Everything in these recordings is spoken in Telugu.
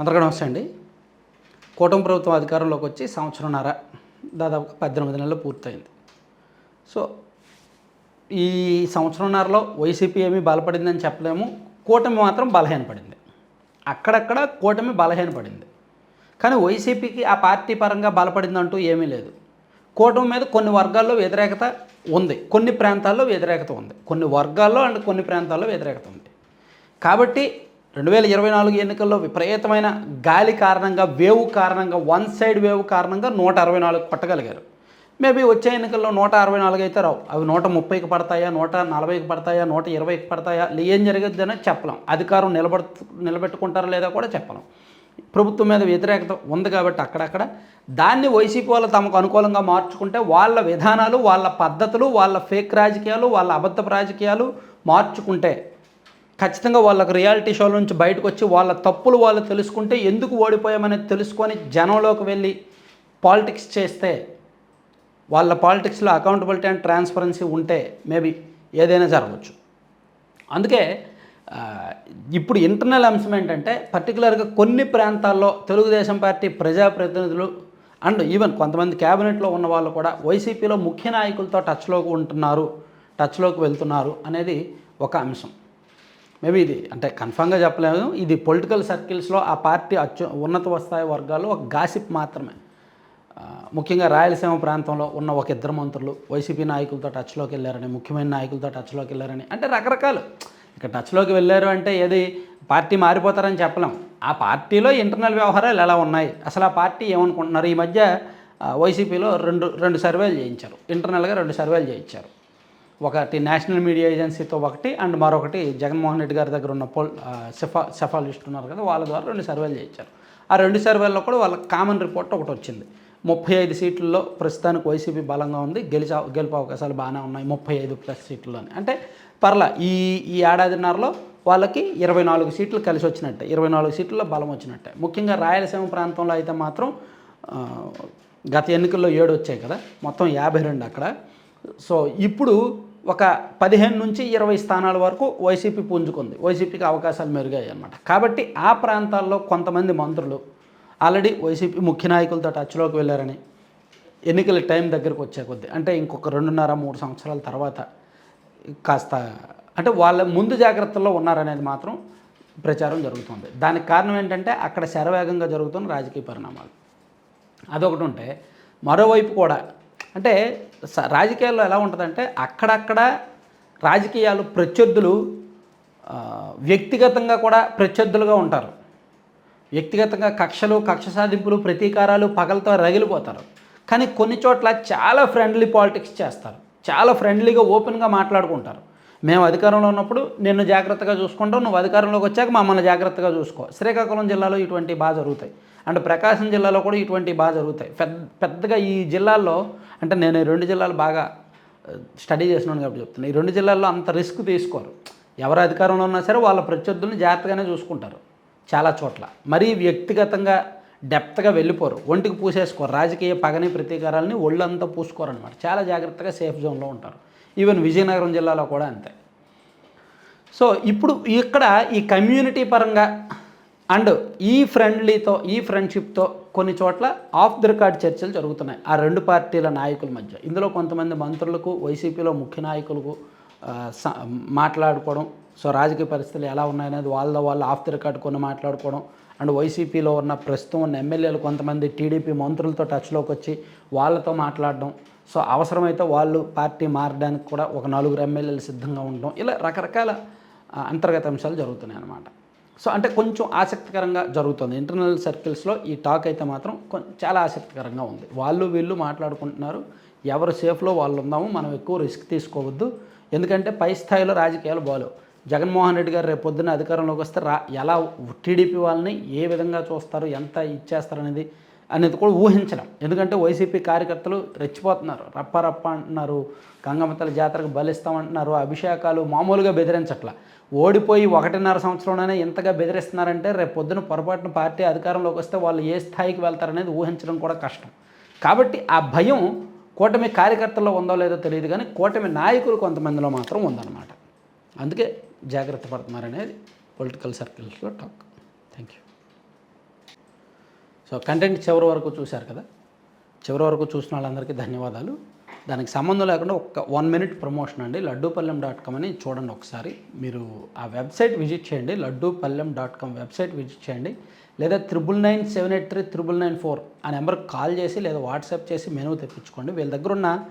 అందరికీ నమస్తే అండి. కూటమి ప్రభుత్వం అధికారంలోకి వచ్చి సంవత్సరంన్నర దాదాపు పద్దెనిమిది నెలలు పూర్తయింది. సో ఈ సంవత్సరంన్నరలో వైసీపీ ఏమీ బలపడిందని చెప్పలేము. కూటమి మాత్రం బలహీనపడింది. అక్కడక్కడ కూటమి బలహీనపడింది. కానీ వైసీపీకి ఆ పార్టీ పరంగా బలపడిందంటూ ఏమీ లేదు. కూటమి మీద కొన్ని వర్గాల్లో వ్యతిరేకత ఉంది. కొన్ని ప్రాంతాల్లో వ్యతిరేకత ఉంది. కొన్ని వర్గాల్లో అండ్ కొన్ని ప్రాంతాల్లో వ్యతిరేకత ఉంది. కాబట్టి రెండు వేల ఇరవై నాలుగు ఎన్నికల్లో విపరీతమైన గాలి కారణంగా వేవ్ కారణంగా వన్ సైడ్ వేవ్ కారణంగా నూట అరవై నాలుగు కొట్టగలిగారు. మేబీ వచ్చే ఎన్నికల్లో నూట అరవై నాలుగు అయితే రావు. అవి నూట ముప్పైకి పడతాయా నూట నలభైకి పడతాయా నూట ఇరవైకి పడతాయా ఏం జరగద్దని చెప్పలేం. అధికారం నిలబడు నిలబెట్టుకుంటారా లేదా కూడా చెప్పలేం. ప్రభుత్వం మీద వ్యతిరేకత ఉంది కాబట్టి అక్కడక్కడ దాన్ని వైసీపీ వాళ్ళు తమకు అనుకూలంగా మార్చుకుంటే వాళ్ళ విధానాలు వాళ్ళ పద్ధతులు వాళ్ళ ఫేక్ రాజకీయాలు వాళ్ళ అబద్ధపు రాజకీయాలు మార్చుకుంటే ఖచ్చితంగా వాళ్ళకు రియాలిటీ షోల నుంచి బయటకు వచ్చి వాళ్ళ తప్పులు వాళ్ళు తెలుసుకుంటే ఎందుకు ఓడిపోయామనేది తెలుసుకొని జనంలోకి వెళ్ళి పాలిటిక్స్ చేస్తే వాళ్ళ పాలిటిక్స్లో అకౌంటబిలిటీ అండ్ ట్రాన్స్పరెన్సీ ఉంటే మేబీ ఏదైనా జరగవచ్చు. అందుకే ఇప్పుడు ఇంటర్నల్ అంశం ఏంటంటే పర్టికులర్గా కొన్ని ప్రాంతాల్లో తెలుగుదేశం పార్టీ ప్రజాప్రతినిధులు అండ్ ఈవెన్ కొంతమంది క్యాబినెట్లో ఉన్న వాళ్ళు కూడా వైసీపీలో ముఖ్య నాయకులతో టచ్లోకి ఉంటున్నారు టచ్లోకి వెళ్తున్నారు అనేది ఒక అంశం. మేబీ ఇది అంటే కన్ఫామ్గా చెప్పలేము ఇది పొలిటికల్ సర్కిల్స్లో ఆ పార్టీ అత్యు ఉన్నత స్థాయి వర్గాల్లో ఒక గాసిప్ మాత్రమే. ముఖ్యంగా రాయలసీమ ప్రాంతంలో ఉన్న ఒక ఇద్దరు మంత్రులు వైసీపీ నాయకులతో టచ్లోకి వెళ్ళారని ముఖ్యమైన నాయకులతో టచ్లోకి వెళ్ళారని అంటే రకరకాలు. ఇక టచ్లోకి వెళ్ళారు అంటే ఏది? పార్టీ మారిపోతారని చెప్పలేం. ఆ పార్టీలో ఇంటర్నల్ వ్యవహారాలు ఎలా ఉన్నాయి? అసలు ఆ పార్టీ ఏమనుకుంటున్నారు? ఈ మధ్య వైసీపీలో రెండు రెండు సర్వేలు చేయించారు. ఇంటర్నల్గా రెండు సర్వేలు చేయించారు. ఒకటి నేషనల్ మీడియా ఏజెన్సీతో ఒకటి అండ్ మరొకటి జగన్మోహన్ రెడ్డి గారి దగ్గర ఉన్న పోల్ సెఫా సెఫాలిస్ట్ ఉన్నారు కదా వాళ్ళ ద్వారా రెండు సర్వేలు చేయించారు. ఆ రెండు సర్వేల్లో కూడా వాళ్ళ కామన్ రిపోర్ట్ ఒకటి వచ్చింది. ముప్పై ఐదు సీట్లలో ప్రస్తుతానికి వైసీపీ బలంగా ఉంది గెలిచే గెలుపు అవకాశాలు బాగానే ఉన్నాయి ముప్పై ఐదు ప్లస్ సీట్లని అంటే పర్లా ఈ ఈ ఏడాదిన్నరలో వాళ్ళకి ఇరవై నాలుగు సీట్లు కలిసి వచ్చినట్టే ఇరవై నాలుగు సీట్లలో బలం వచ్చినట్టే. ముఖ్యంగా రాయలసీమ ప్రాంతంలో అయితే మాత్రం గత ఎన్నికల్లో ఏడు వచ్చాయి కదా మొత్తం యాభై రెండు అక్కడ. సో ఇప్పుడు ఒక పదిహేను నుంచి ఇరవై స్థానాల వరకు వైసీపీ పుంజుకుంది. వైసీపీకి అవకాశాలు మెరుగాయి అన్నమాట కాబట్టి ఆ ప్రాంతాల్లో కొంతమంది మంత్రులు ఆల్రెడీ వైసీపీ ముఖ్య నాయకులతో టచ్లోకి వెళ్ళారని ఎన్నికల టైం దగ్గరకు వచ్చే కొద్దీ అంటే ఇంకొక రెండున్నర మూడు సంవత్సరాల తర్వాత కాస్త అంటే వాళ్ళ ముందు జాగ్రత్తల్లో ఉన్నారనేది మాత్రం ప్రచారం జరుగుతుంది. దానికి కారణం ఏంటంటే అక్కడ శరవేగంగా జరుగుతున్న రాజకీయ పరిణామాలు. అదొకటి ఉంటే మరోవైపు కూడా అంటే స- రాజకీయాల్లో ఎలా ఉంటుందంటే అక్కడక్కడ రాజకీయాలు ప్రత్యర్థులు వ్యక్తిగతంగా కూడా ప్రత్యర్థులుగా ఉంటారు. వ్యక్తిగతంగా కక్షలు కక్ష సాధింపులు ప్రతీకారాలు పగలతో రగిలిపోతారు. కానీ కొన్ని చోట్ల చాలా ఫ్రెండ్లీ పాలిటిక్స్ చేస్తారు. చాలా ఫ్రెండ్లీగా ఓపెన్గా మాట్లాడుకుంటారు. మేము అధికారంలో ఉన్నప్పుడు నిన్ను జాగ్రత్తగా చూసుకుంటాం నువ్వు అధికారంలోకి వచ్చాక మమ్మల్ని జాగ్రత్తగా చూసుకో. శ్రీకాకుళం జిల్లాలో ఇటువంటి బాగా జరుగుతాయి. అంటే ప్రకాశం జిల్లాలో కూడా ఇటువంటి బాగా జరుగుతాయి. పెద్ద పెద్దగా ఈ జిల్లాల్లో అంటే నేను రెండు జిల్లాలు బాగా స్టడీ చేసినాను కాబట్టి చెప్తున్నా. ఈ రెండు జిల్లాల్లో అంత రిస్క్ తీసుకోరు. ఎవరు అధికారంలో ఉన్నా సరే వాళ్ళ ప్రత్యర్థులను జాగ్రత్తగానే చూసుకుంటారు చాలా చోట్ల. మరీ వ్యక్తిగతంగా డెప్త్గా వెళ్ళిపోరు. ఒంటికి పూసేసుకోరు. రాజకీయ పగని ప్రతీకారాలని ఒళ్ళంతా పూసుకోరు అనమాట చాలా జాగ్రత్తగా సేఫ్ జోన్లో ఉంటారు. ఈవెన్ విజయనగరం జిల్లాలో కూడా అంతే. సో ఇప్పుడు ఇక్కడ ఈ కమ్యూనిటీ పరంగా అండ్ ఈ ఫ్రెండ్లీతో ఈ ఫ్రెండ్షిప్తో కొన్ని చోట్ల ఆఫ్ ది రికార్డ్ చర్చలు జరుగుతున్నాయి. ఆ రెండు పార్టీల నాయకుల మధ్య. ఇందులో కొంతమంది మంత్రులకు వైసీపీలో ముఖ్య నాయకులకు స- మాట్లాడుకోవడం సో రాజకీయ పరిస్థితులు ఎలా ఉన్నాయనేది వాళ్ళ వాళ్ళు ఆఫ్ ది రికార్డ్ కొన్ని మాట్లాడుకోవడం అండ్ వైసీపీలో ఉన్న ప్రస్తుతం ఉన్న ఎమ్మెల్యేలు కొంతమంది టీడీపీ మంత్రులతో టచ్లోకి వచ్చి వాళ్ళతో మాట్లాడడం. సో అవసరమైతే వాళ్ళు పార్టీ మారడానికి కూడా ఒక నలుగురు ఎమ్మెల్యేలు సిద్ధంగా ఉండడం. ఇలా రకరకాల అంతర్గత అంశాలు జరుగుతున్నాయి అన్నమాట సో అంటే కొంచెం ఆసక్తికరంగా జరుగుతుంది. ఇంటర్నల్ సర్కిల్స్లో ఈ టాక్ అయితే మాత్రం చాలా ఆసక్తికరంగా ఉంది. వాళ్ళు వీళ్ళు మాట్లాడుకుంటున్నారు. ఎవరు సేఫ్లో వాళ్ళు ఉందాము మనం ఎక్కువ రిస్క్ తీసుకోవద్దు. ఎందుకంటే పై స్థాయిలో రాజకీయాలు బాలు జగన్మోహన్ రెడ్డి గారు రేపు పొద్దున్న అధికారంలోకి వస్తే రా ఎలా టీడీపీ వాళ్ళని ఏ విధంగా చూస్తారు ఎంత ఇచ్చేస్తారు అనేది అనేది కూడా ఊహించడం ఎందుకంటే వైసీపీ కార్యకర్తలు రెచ్చిపోతున్నారు. రప్ప రప్ప అంటున్నారు గంగమ్మతల జాతరకు బలిస్తామంటున్నారు అభిషేకాలు మామూలుగా బెదిరించట్ల. ఓడిపోయి ఒకటిన్నర సంవత్సరంలోనే ఇంతగా బెదిరిస్తున్నారంటే రేపు పొద్దున పొరపాటున పార్టీ అధికారంలోకి వస్తే వాళ్ళు ఏ స్థాయికి వెళ్తారనేది ఊహించడం కూడా కష్టం. కాబట్టి ఆ భయం కూటమి కార్యకర్తల్లో ఉందో లేదో తెలియదు కానీ కూటమి నాయకులు కొంతమందిలో మాత్రం ఉందన్నమాట. అందుకే జాగ్రత్త పడుతున్నారనేది political సర్కిల్స్లో talk. Thank you so content చివరి వరకు చూశారు కదా? చివరి వరకు చూసిన వాళ్ళందరికీ ధన్యవాదాలు. దానికి సంబంధం లేకుండా ఒక వన్ మినిట్ ప్రమోషన్ అండి. లడ్డూపల్లెం డాట్ కామ్ అని చూడండి ఒకసారి. మీరు ఆ వెబ్సైట్ విజిట్ చేయండి. Laddupallem dot com website visit చేయండి. లేదా triple nine seven eight three triple nine four ఆ నెంబర్కి కాల్ చేసి లేదా వాట్సాప్ చేసి మెనూ తెప్పించుకోండి. వీళ్ళ దగ్గర ఉన్న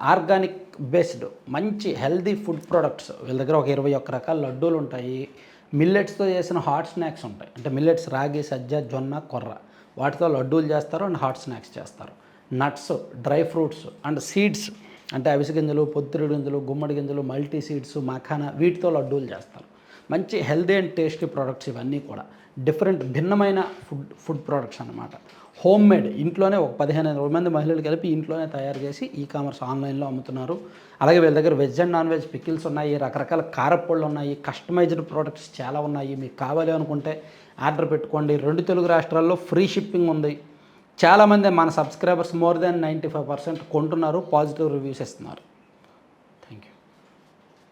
ఆర్గానిక్ బేస్డ్ మంచి హెల్దీ ఫుడ్ ప్రొడక్ట్స్ వీళ్ళ దగ్గర ఒక ఇరవై ఒక్క రకాల లడ్డూలు ఉంటాయి. మిల్లెట్స్తో చేసిన హాట్ స్నాక్స్ ఉంటాయి. అంటే మిల్లెట్స్ రాగి సజ్జ జొన్న కొర్ర. వాటితో లడ్డూలు చేస్తారు అండ్ హాట్ స్నాక్స్ చేస్తారు. Nuts dry fruits and seeds అంటే అవిసె గింజలు పొత్తిరి గింజలు గుమ్మడి గింజలు మల్టీ సీడ్స్ మఖానా వీటితో లడ్డూలు చేస్తారు. మంచి హెల్దీ అండ్ టేస్టీ ప్రోడక్ట్స్ ఇవన్నీ కూడా. డిఫరెంట్ భిన్నమైన ఫుడ్ ఫుడ్ ప్రొడక్ట్స్ అన్నమాట. హోమ్ మేడ్ ఇంట్లోనే ఒక పదిహేను ఇరవై మంది మహిళలు కలిపి ఇంట్లోనే తయారు చేసి ఈ కామర్స్ ఆన్లైన్లో అమ్ముతున్నారు. అలాగే వీళ్ళ దగ్గర veg and non veg pickles ఉన్నాయి రకరకాల కారపళ్ళు ఉన్నాయి కస్టమైజ్డ్ ప్రోడక్ట్స్ చాలా ఉన్నాయి. మీకు కావాలి అనుకుంటే ఆర్డర్ పెట్టుకోండి. రెండు తెలుగు రాష్ట్రాల్లో ఫ్రీ షిప్పింగ్ ఉంది. చాలామంది మన subscribers more than ninety five percent కొంటున్నారు పాజిటివ్ రివ్యూస్ ఇస్తున్నారు.